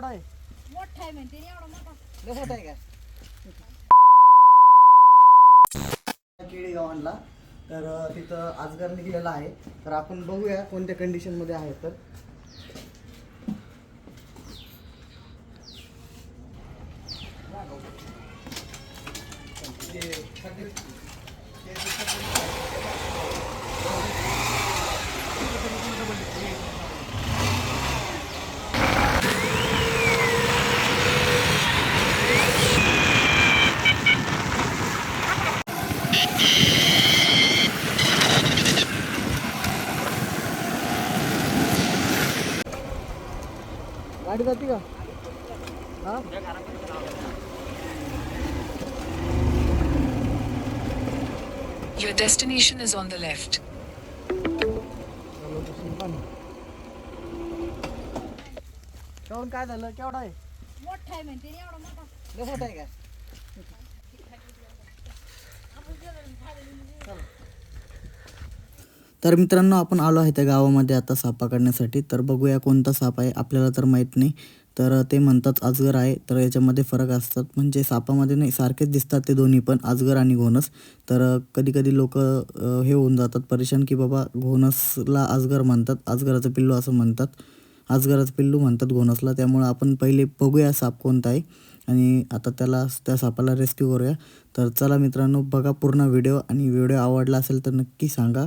मोठा आहे. मोठा आहे म्हणते एवढा मोठा. मोठा आहे का? केळी गावांना. तर तिथं आजगर निघलेला आहे. तर आपण बघूया कोणत्या कंडिशनमध्ये आहे तर. जाते का? हा? Your destination is on the left. काहून काय झालं? केवढा आहे? मोठा आहे म्हणते एवढा मोठा. लय मोठा आहे का? तर मित्रांनो आपण आलो आहे त्या गावामध्ये आता सापा काढण्यासाठी. तर बघूया कोणता साप आहे आपल्याला तर माहीत नाही. तर ते म्हणतात अजगर आहे तर याच्यामध्ये फरक असतात. म्हणजे सापामध्ये नाही सारखेच दिसतात ते दोन्ही पण अजगर आणि घोणस. तर कधी कधी लोक हे होऊन जातात परेशान की बाबा घोणसला अजगर म्हणतात अजगराचं पिल्लू असं म्हणतात. अजगराचं पिल्लू म्हणतात घोणसला. त्यामुळं आपण पहिले बघूया साप कोणता आहे. आणि आता त्याला त्या सापाला रेस्क्यू करूया. तर चला मित्रांनो बघा पूर्ण व्हिडिओ आणि व्हिडिओ आवडला असेल तर नक्की सांगा.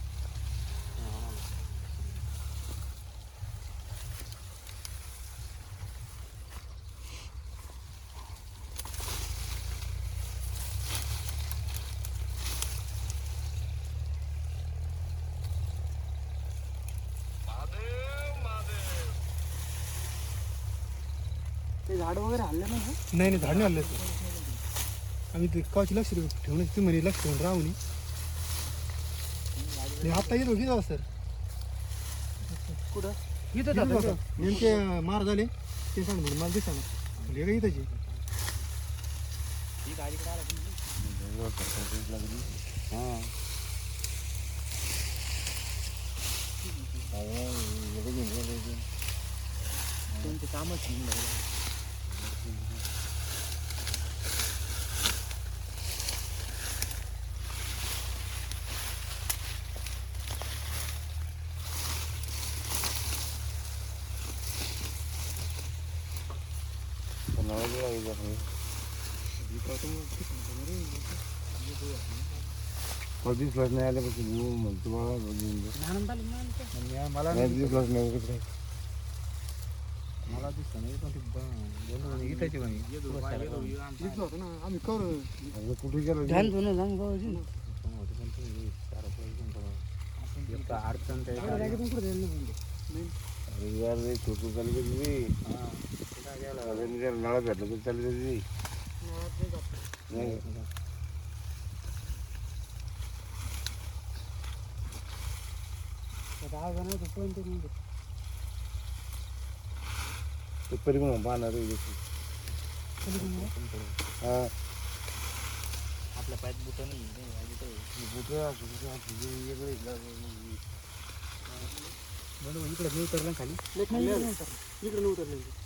झाड वगैरे हल्ले नाही नाही नाही झाड नाही आलं सर आम्ही ते कावाची लक्ष ठेवून तुम्ही म्हणे लक्ष ठेवून राहू नाही आता येतो घेतो सर. कुठं? नेमके मार झाले. ते सांग म्हणे मला दिसा म्हणजे का इथंची? हां त्यांचे कामच कधीच लस नाही आल्यापासून तू म्हणतो मला बघून दे. मला नाही दिसलंच नाही कसं काय मला दिसतं नाही पण ते इथंची दिसलं होतं ना आम्ही करू अगं कुठे गेलो अडचण अरे यार रे छोटू चालली का तुझी अरे नळा तर चालली का तुझी नाही ते पाहणार रे हा आपल्या पायात बुट नाही. बुटं असू दे, इकडे मी उतरलं खाली इकडे नाही उतरलं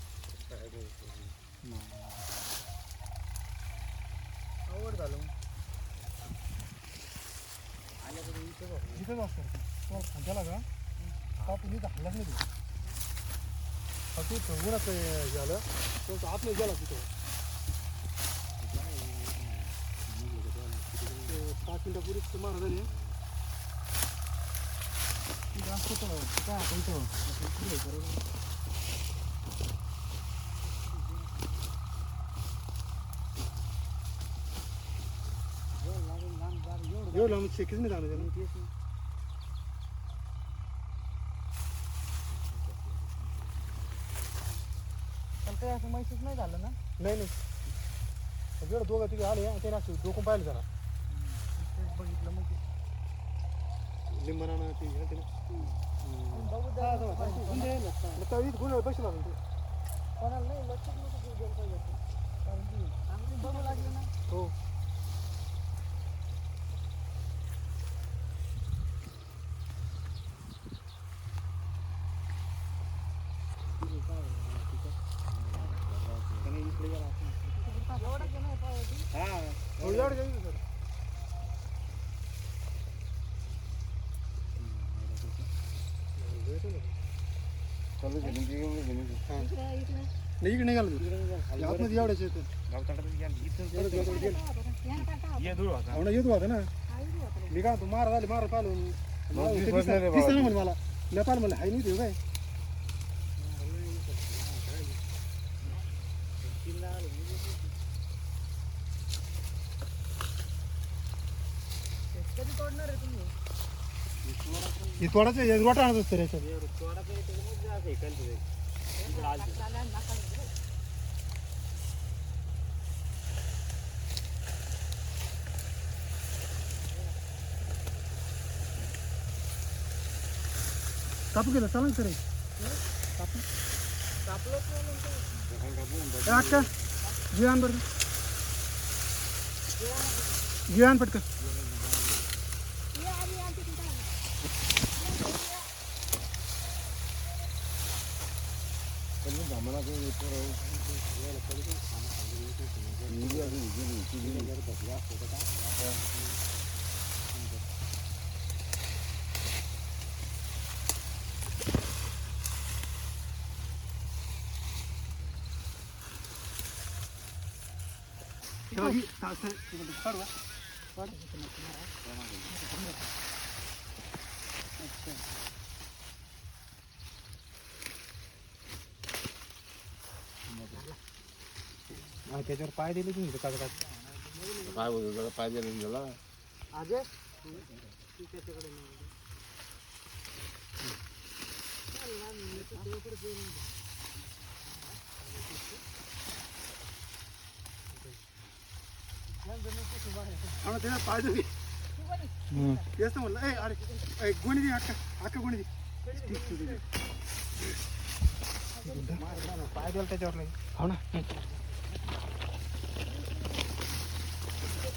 आवड झालं इथंच असतं खांद्याला का? कापून इथं हल्लाच नाही तो. हे झालं. तो आत नाही गेला तिथं. ते पाच मिनिटापूर्वीच मारा झाली जास्त काय आता Yok lan bu 8 mi tane canım? असं मैसेज नाही झालं ना नाही नाही सगळं दोघं तिघे आले ते ना डोकं पाहिलं जरा बघितलं मग लिंबनानं ते घेणं ते गुन्हे बसला ते कोणाला नाही लक्षात नव्हतं कारण की बघू लागलं ना हो नाही इकडे निघाल आतमध्ये एवढ्याच येतं हो ना येतो होता ना. मी काय तू मारा झाले मारा पाहिलं मला दिसलं म्हणे म्हणलं हाय नाही ते काय कधी तोडणार आहे तुम्ही? हे तोडाचं रोटा आणत असतं याच्यात कापू गेलं चालेल सर कापू। ए, अक्का घे आण बरं घे आण पटकन हे बघ, ही तास आहे. हे बघ, काढू का? हा, त्याच्यावर पाय दिले तुम्ही कागदात काय बोलतो जरा पाहिजे नाही गेला अजय हा ना, त्याच्यावर पाय दिले तेच तर म्हणलं ए अरे ए, गोणी दे अक्का अक्का गोणी दे पाय द्याल त्याच्यावर नाही हो ना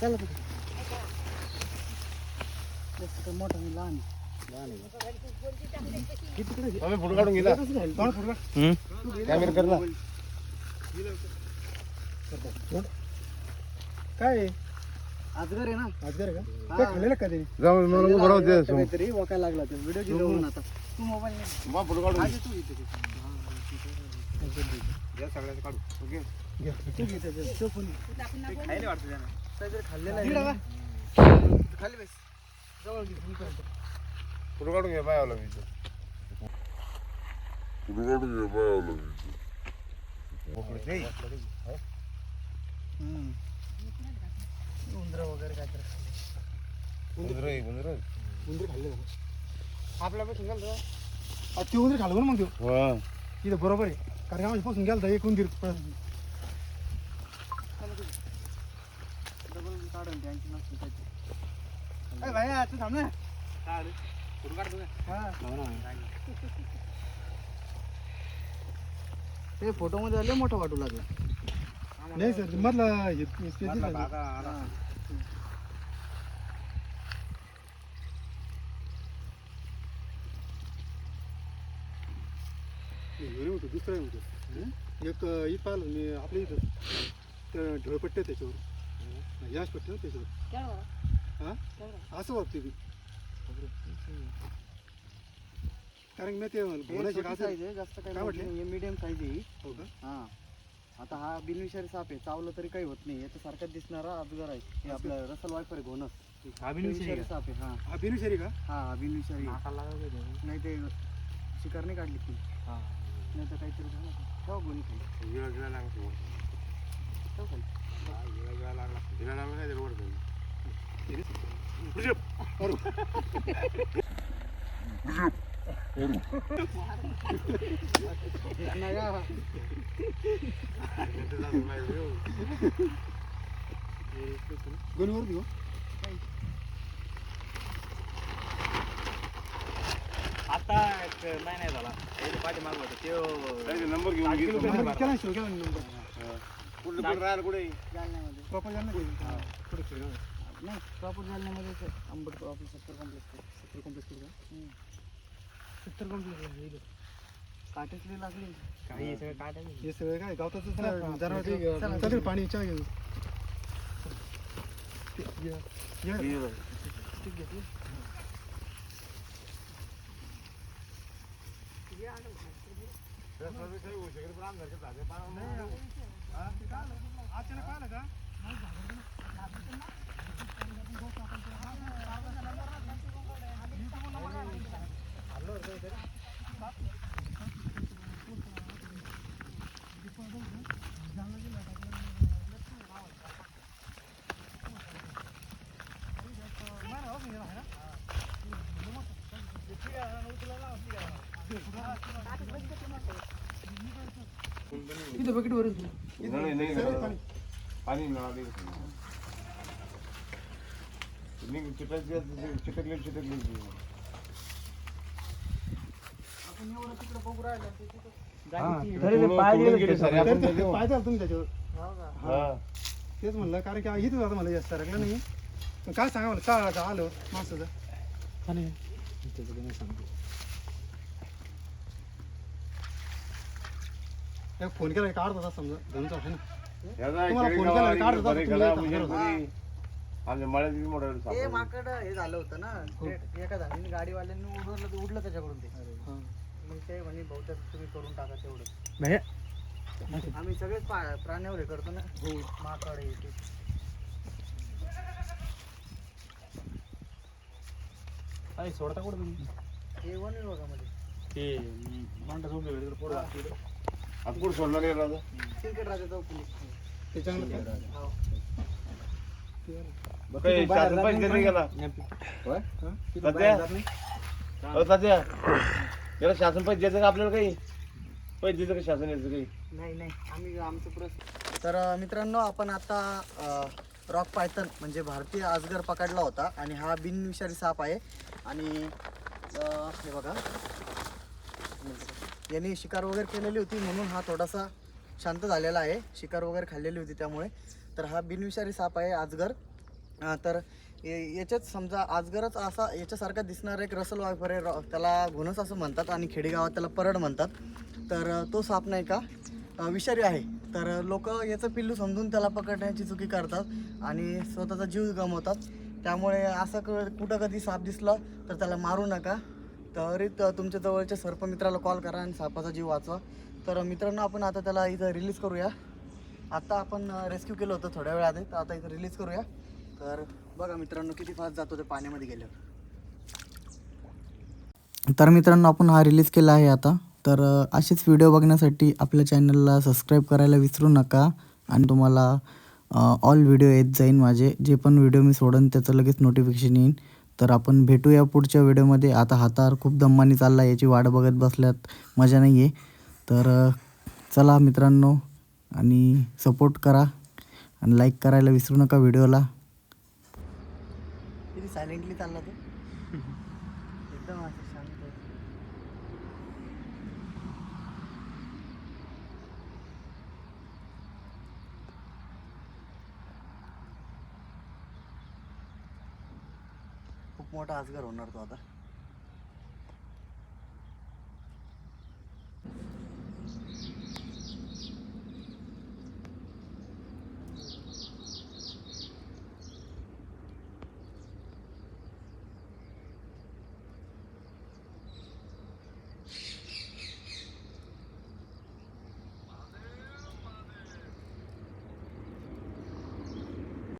चला मोठा आणि लहान आम्ही फोटो काढून गेला कॅमेरा कर ना. काय? आहे? आजगर आहे ना. अजगर का? काय खाल्लेलं का त्याने? जाऊ मला उभं राहू दे. काहीतरी वाकायला लागला ते व्हिडिओ घेऊन आता. तू मोबाईल बा फोटो काढून घे. तू घेते या सगळ्याचं काढू. ओके? घे. तू घेते तो पण काहीतरी खाल्लेलं आहे का? खाली बस जवळ घे. फोटो काढून घे बाय आला मी. फोटो काढून घे बाय आला मी. हम्म. उंदरं वगैरे काहीतरी खाल्ले. उंदरं आहे, उंदरं. उंदीर खाल्ले आपल्या पण घाल ते उंदीर खाल्लं ना मग तो. इथं बरोबर आहे कारण आम्ही पासून गेलता एक उंदीर काढून त्यांची नसते काहीतरी ए भाई तू थांब ना ते फोटो मध्ये आले. मोठं वाटू लागलं नाही सर मधला दुसरं होतं. एक इथं पाहिलं मी आपल्या इथं. ढोळपट्टे त्याच्यावर. याच पट्टे ना त्याच्यावर हा? असं वाटते ती कारण मी ते बोलायचे का असं साईज आहे जास्त काय मोठी म्हटले? मीडियम साईज आहे ही. हो का? हा. आता हा बिनविषारी साप आहे चावलं तरी काही होत नाही. याच्या सारखाच दिसणारा अजगर आहे. हे आपलं रसल वायपर आहे घोणस. बिनविषारी साप आहे हा. हा बिनविषारी का? हा हा बिनविषारी नाही ते शिकार नाही काढली ती. नाही तर काहीतरी झालं. ठेवा गोणी खाली. ठेव खाली. हिला गिळा लागला. हिला लागला नाही त्याला वर खाली. गोलीवर देऊ आता एक महिना झाला त्याच्या पाठीमाग होतं ते नंबर घेऊन नंबर नंबर कुठे राहिला कुठे? प्रॉपर खेळ नाही प्रॉपर जालन्यामध्ये आंबट आपलं सत्तर कॉम्प्लेक्स सत्तर कॉम्प्लेक्स सत्तर कॉम्प्लेक्स काटेसली लागली. काही सगळं काटे हे सगळं काय? गावताच जरा चालेल पाणी चहा घेऊ ते- या- या. इथं बकेट वरच नाही नाही नाही. पाणी नाले निघ चिटकले चिटकले चिटकले पाय झालं तुम्ही त्याच्यावर. हा तेच म्हणलं कारण की इथं आता मला जास्त सरकलं नाही. पण काय सांगा मला काय आता आलं माणसाचं. एक फोन केला का अर्धा तास समजा. दोन तास आहे ना. तुम्हाला फोन केला, होता तुम्ही म्हणजे येत ते. माकड हे झालं होतं ना. ते एका झाडीने गाडीवाल्यांनी उडवलं ते उडलं त्याच्याकडून ते. हा. मग ते म्हणे बहुतेक तुम्ही करून टाका तेवढं आम्ही सगळेच पा- प्राण्यावर हे करतो ना. हो. माकड हे ते. सोडता कुठं तुम्ही? हे वन विभागामध्ये. ते मांडा झोपले वेळेवर पोरं. आता कुठं सोडला नाही राजा? हो काही नाही गेला? हा? सध्या अहो सध्या याला शासन पैसे द्यायचं का आपल्याला काही? पैसे द्यायचं का शासन यायचं काही? नाही नाही. आम्ही आमचं प्रश्न तर अ, मित्रांनो आपण आता रॉक पायथन म्हणजे भारतीय अजगर पकडला होता आणि हा बिनविषारी साप आहे. आणि अ, हे बघा. यांनी शिकार वगैरे केलेली होती म्हणून हा थोडासा शांत झालेला आहे. शिकार वगैरे खाल्लेली होती त्यामुळे. तर हा बिनविषारी साप आहे आजगर. तर याच्यात समजा आजगरच असा याच्यासारखा दिसणारा एक रसल वायफर आहे. रॉ- त्याला घोणस असं म्हणतात आणि खेडेगावात त्याला परड म्हणतात. तर तो साप नाही का? विषारी आहे. तर लोक याचं पिल्लू समजून त्याला पकडण्याची चुकी करतात आणि स्वतःचा जीव गमावतात. त्यामुळे असं क कुठं कधी साप दिसला तर त्याला मारू नका. तरी तुमच्या जवळच्या सर्पमित्राला कॉल करा आणि सापाचा जीव वाचवा. तर मित्रांनो आपण आता त्याला इथं रिलीज करूया. आता आपण रेस्क्यू केलं होतं थोड्या वेळ आधी तर आता इथं रिलीज करूया. तर बघा मित्रांनो किती फास्ट जातो ते पाण्यामध्ये गेल्यावर. तर मित्रांनो आपण हा रिलीज केला आहे आता. तर असेच व्हिडिओ बघण्यासाठी आपल्या चॅनलला सबस्क्राईब करायला विसरू नका. आणि तुम्हाला ऑल व्हिडिओ येत जाईन माझे. जे पण व्हिडिओ मी सोडन त्याचं लगेच नोटिफिकेशन येईन. तर आपण भेटूया पुढच्या व्हिडिओमध्ये. आता हातार खूप दम्माने चालला याची वाट बघत बसल्यात मजा नाही आहे तर चला मित्रांनो आणि सपोर्ट करा आणि लाईक करायला विसरू नका व्हिडिओला. सायलेंटली चालला तो एकदम असं शांत खूप मोठा आजगार होणार तो आता.